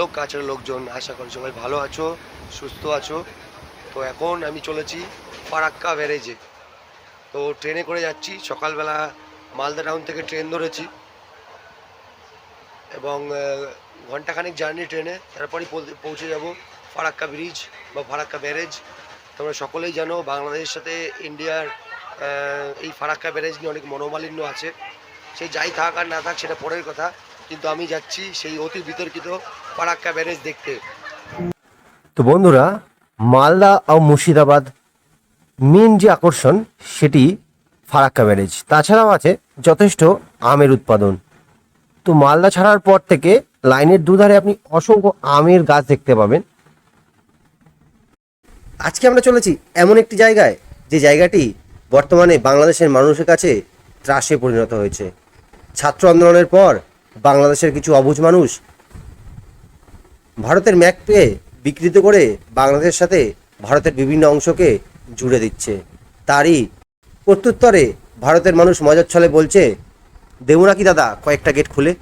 Hello কাছের লোকজন, আশা করি সবাই ভালো আছো, সুস্থ আছো। তো এখন আমি চলেছি ফারাক্কা ব্যারেজে। তো ট্রেনে করে যাচ্ছি, সকালবেলা মালদা টাউন থেকে ট্রেন ধরেছি। এবং ঘন্টাখানেক জার্নি ট্রেনে, তারপরেই পৌঁছে যাব ফারাক্কা ব্রিজ বা ফারাক্কা ব্যারেজ। তোমরা সকলেই জানো, বাংলাদেশের সাথে ইন্ডিয়ার এই ফারাক্কা ব্যারেজ নিয়ে অনেক মনোমালিন্য আছে। সে যাই থাক আর না থাক, সেটা পরের কথা। কিন্তু আমি যাচ্ছি সেই অতি বিতর্কিত ফারাক্কা ব্যারেজ দেখতে। তো বন্ধুরা, মালদা ও মুর্শিদাবাদ মেন যে আকর্ষণ, সেটি ফারাক্কা ব্যারেজ। তাছাড়াও আছে যথেষ্ট আমের উৎপাদন। তো মালদা ছাড়ার পর থেকে লাইনের দুধারে আপনি অসংখ্য আমের গাছ দেখতে পাবেন। আজকে আমরা চলেছি এমন একটি জায়গায়, যে জায়গাটি বর্তমানে বাংলাদেশের মানুষের কাছে ত্রাসে পরিণত হয়েছে। ছাত্র আন্দোলনের পর বাংলাদেশের কিছু অবুঝ মানুষ ভারতের ম্যাক পেয়ে বিকৃত করে বাংলাদেশের সাথে ভারতের বিভিন্ন অংশকে জুড়ে দিচ্ছে। তারই প্রত্যুত্তরে ভারতের মানুষ মজার ছলে বলছে, দেবো নাকি দাদা কয়েকটা গেট খুলে?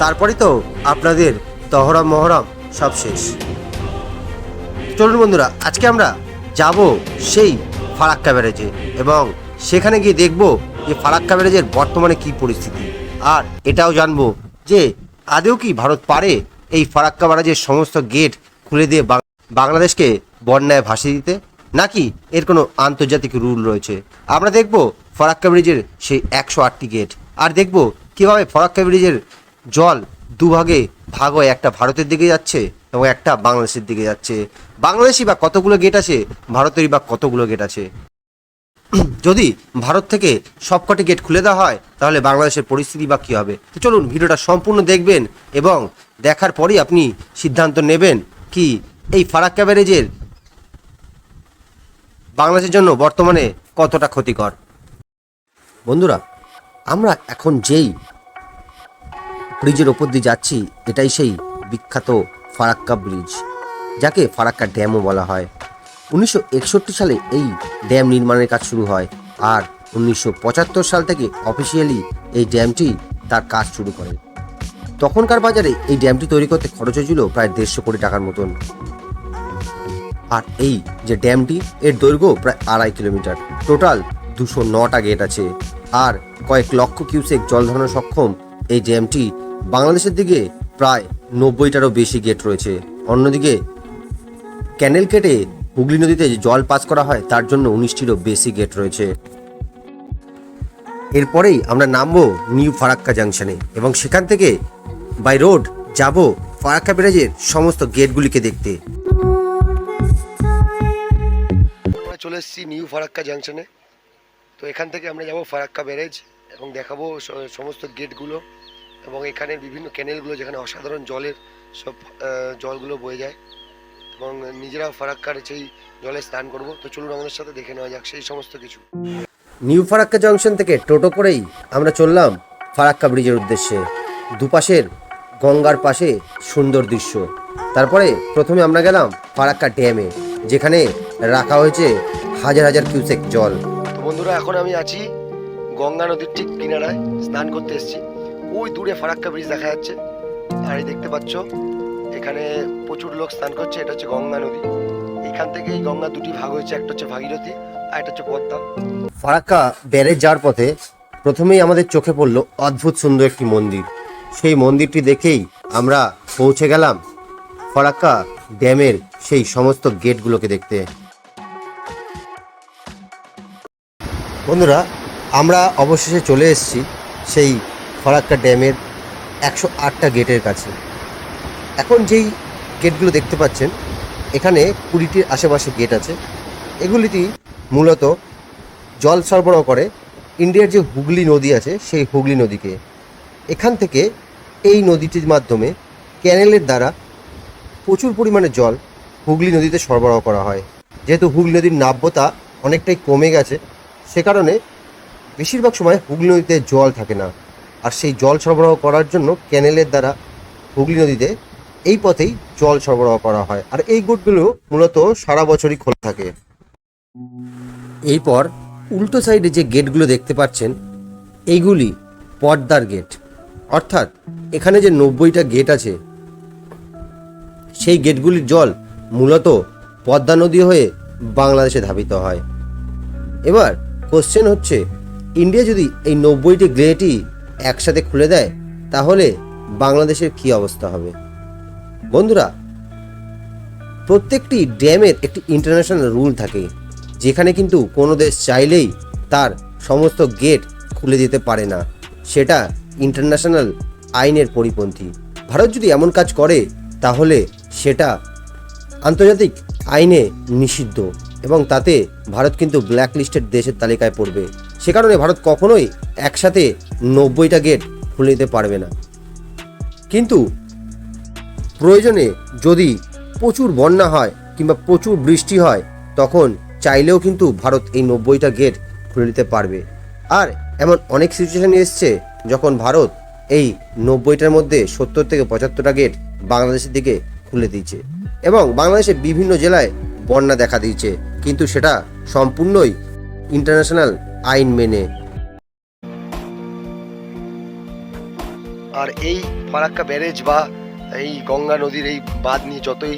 তারপরে তো আপনাদের তহরম মহরম সব শেষ। চলুন বন্ধুরা, আজকে আমরা যাব সেই ফারাক্কা ব্যারেজে এবং সেখানে গিয়ে দেখব যে ফারাক্কা ব্যারেজের বর্তমানে কি পরিস্থিতি? আর এটাও জানব যে আদেও কি ভারত পারে এই ফারাক্কা ব্যারেজের সমস্ত গেট খুলে দিয়ে বাংলাদেশকে বন্যায় ভাসিয়ে দিতে? নাকি এর কোনো আন্তর্জাতিক রুল রয়েছে? আমরা দেখব ফারাক্কা ব্রিজের সেই একশো আটটি গেট। আর দেখব কীভাবে ফারাক্কা ব্রিজের জল দুভাগে ভাগ হয়ে একটা ভারতের দিকে যাচ্ছে এবং একটা বাংলাদেশের দিকে যাচ্ছে। বাংলাদেশি বা কতগুলো গেট আছে, ভারতেরই বা কতগুলো গেট আছে? যদি ভারত থেকে সবকটি গেট খুলে দেওয়া হয়, তাহলে বাংলাদেশের পরিস্থিতি বা কী হবে? তো চলুন ভিডিওটা সম্পূর্ণ দেখবেন এবং দেখার পরই আপনি সিদ্ধান্ত নেবেন কি এই ফারাক্কা ব্যারেজের বাংলাদেশের জন্য বর্তমানে কতটা ক্ষতিকর। বন্ধুরা, আমরা এখন যেই ব্রিজের ওপর দিয়ে যাচ্ছি, এটাই সেই বিখ্যাত ফারাক্কা ব্রিজ, যাকে ফারাক্কা ড্যামও বলা হয়। উনিশশো একষট্টি সালে এই ড্যাম নির্মাণের কাজ শুরু হয় আর উনিশশো পঁচাত্তর সাল থেকে অফিসিয়ালি এই ড্যামটি তার কাজ শুরু করে। তখনকার বাজারে এই ড্যামটি তৈরি করতে খরচ হয়েছিল প্রায় দেড়শো কোটি টাকার মতন। আর এই যে ড্যামটি, এর দৈর্ঘ্য প্রায় আড়াই কিলোমিটার। টোটাল দুশো নটা গেট আছে আর কয়েক লক্ষ কিউসেক জল ধরানো সক্ষম এই ড্যামটি বাংলাদেশের দিকে প্রায় নব্বইটারও বেশি গেট রয়েছে। অন্যদিকে ক্যানেল কেটে হুগলি নদীতে যে জল পাস করা হয়, তার জন্য উনিশটিরও বেশি গেট রয়েছে। এরপরেই আমরা নামবো নিউ ফারাক্কা জাংশনে এবং সেখান থেকে বাই রোড যাব ফারাক্কা ব্যারাজের সমস্ত গেটগুলিকে দেখতে। আমরা চলে এসেছি নিউ ফারাক্কা জাংশনে। তো এখান থেকে আমরা যাব ফারাক্কা ব্যারেজ এবং দেখাবো সমস্ত গেটগুলো এবং এখানে বিভিন্ন ক্যানেলগুলো যেখানে অসাধারণ জলের সব জলগুলো বয়ে যায়। এবং নিজেরাও ফারাক্কার সেই জলে স্নান করব। তো চলুন আমাদের সাথে দেখে নেওয়া যাক সেই সমস্ত কিছু। নিউ ফারাক্কা জংশন থেকে টোটো করেই আমরা চললাম ফারাক্কা ব্রিজের উদ্দেশ্যে। দুপাশের গঙ্গার পাশে সুন্দর দৃশ্য। তারপরে প্রথমে আমরা গেলাম ফারাক্কা ড্যামে যেখানে রাখা হয়েছে হাজার হাজার কিউসেক জল। তো বন্ধুরা এখন আমি আছি গঙ্গা নদীর ঠিক কিনারায় স্নান করতে এসেছি। ওই দূরে ফারাক্কা ব্রিজ দেখা যাচ্ছে। আর এই দেখতে পাচ্ছ এখানে প্রচুর লোক স্নান করছে, এটা হচ্ছে গঙ্গা নদী। এখান থেকে এই গঙ্গা দুটি ভাগ হয়েছে, একটা হচ্ছে ভাগীরথী আর একটা হচ্ছে পদ্মা। ফারাক্কা ব্যারেজ যাওয়ার পথে প্রথমেই আমাদের চোখে পড়ল অদ্ভুত সুন্দর একটি মন্দির। সেই মন্দিরটি দেখেই আমরা পৌঁছে গেলাম ফারাক্কা ড্যামের সেই সমস্ত গেটগুলোকে দেখতে। বন্ধুরা, আমরা অবশেষে চলে এসেছি সেই ফারাক্কা ড্যামের একশো আটটা গেটের কাছে। এখন যেই গেটগুলো দেখতে পাচ্ছেন, এখানে কুড়িটির আশেপাশে গেট আছে। এগুলিটি মূলত জল সরবরাহ করে। ইন্ডিয়ার যে হুগলি নদী আছে, সেই হুগলি নদীকে। এখান থেকে এই নদীটির মাধ্যমে ক্যানেলের দ্বারা প্রচুর পরিমাণে জল হুগলি নদীতে সরবরাহ করা হয়। যেহেতু হুগলি নদীর নাব্যতা অনেকটাই কমে গেছে, সে কারণে বেশিরভাগ সময় হুগলি নদীতে জল থাকে না। আর সেই জল সরবরাহ করার জন্য ক্যানেলের দ্বারা হুগলি নদীতে এই পথেই জল সরবরাহ করা হয়। আর এই গুটগুলো মূলত সারা বছরই খোলা থাকে। এরপর উল্টো সাইডে যে গেটগুলো দেখতে পাচ্ছেন এইগুলি পর্দার গেট। অর্থাৎ এখানে যে নব্বইটা গেট আছে, সেই গেটগুলির জল মূলত পদ্মা নদী হয়ে বাংলাদেশে ধাবিত হয়। এবার কোশ্চেন হচ্ছে ইন্ডিয়া যদি এই নব্বইটি গেটই একসাথে খুলে দেয়, তাহলে বাংলাদেশের কি অবস্থা হবে? বন্ধুরা, প্রত্যেকটি ড্যামের একটি ইন্টারন্যাশনাল রুল থাকে, যেখানে কিন্তু কোনো দেশ চাইলেই তার সমস্ত গেট খুলে দিতে পারে না। সেটা ইন্টারন্যাশনাল আইনের পরিপন্থী। ভারত যদি এমন কাজ করে, তাহলে সেটা আন্তর্জাতিক আইনে নিষিদ্ধ এবং তাতে ভারত কিন্তু ব্ল্যাক লিস্টেড দেশের তালিকায় পড়বে। সে কারণে ভারত কখনোই একসাথে নব্বইটা গেট খুলে দিতে পারবে না। কিন্তু প্রয়োজনে যদি প্রচুর বন্যা হয় কিংবা প্রচুর বৃষ্টি হয়, তখন চাইলেও কিন্তু ভারত এই নব্বইটা গেট খুলে নিতে পারবে। আর এমন অনেক সিচুয়েশন এসছে যখন ভারত এই নব্বইটার মধ্যে সত্তর থেকে পঁচাত্তরটা গেট বাংলাদেশের দিকে খুলে দিয়েছে এবং বাংলাদেশের বিভিন্ন জেলায় বন্যা দেখা দিয়েছে। কিন্তু সেটা সম্পূর্ণই ইন্টারন্যাশনাল আইন মেনে। আর এই ফারাক্কা ব্যারেজ বা এই গঙ্গা নদীর এই বাঁধ নিয়ে যতই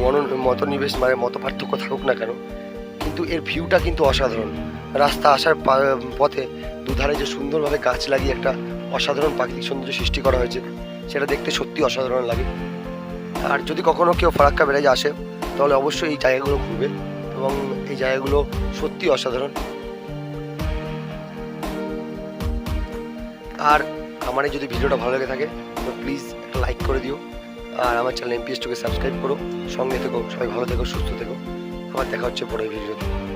মন, মতনিবেশ মানে মত পার্থক্য থাকুক না কেন, কিন্তু এর ভিউটা কিন্তু অসাধারণ। রাস্তা আসার পথে দুধারে যে সুন্দরভাবে গাছ লাগিয়ে একটা অসাধারণ প্রাকৃতিক সৌন্দর্য সৃষ্টি করা হয়েছে, সেটা দেখতে সত্যি অসাধারণ লাগে। আর যদি কখনো কেউ ফারাক্কা ব্যারেজ আসে, তাহলে অবশ্যই এই জায়গাগুলো ঘুরবে এবং এই জায়গাগুলো সত্যি অসাধারণ। আর আমার যদি ভিডিওটা ভালো লেগে থাকে, তো প্লিজ একটা লাইক করে দিও। আর আমার চ্যানেল এমপিএস টুকে সাবস্ক্রাইব করো। সঙ্গে থেকো, সবাই ভালো থেকো, সুস্থ থেকো। আবার দেখা হচ্ছে পরের ভিডিওতে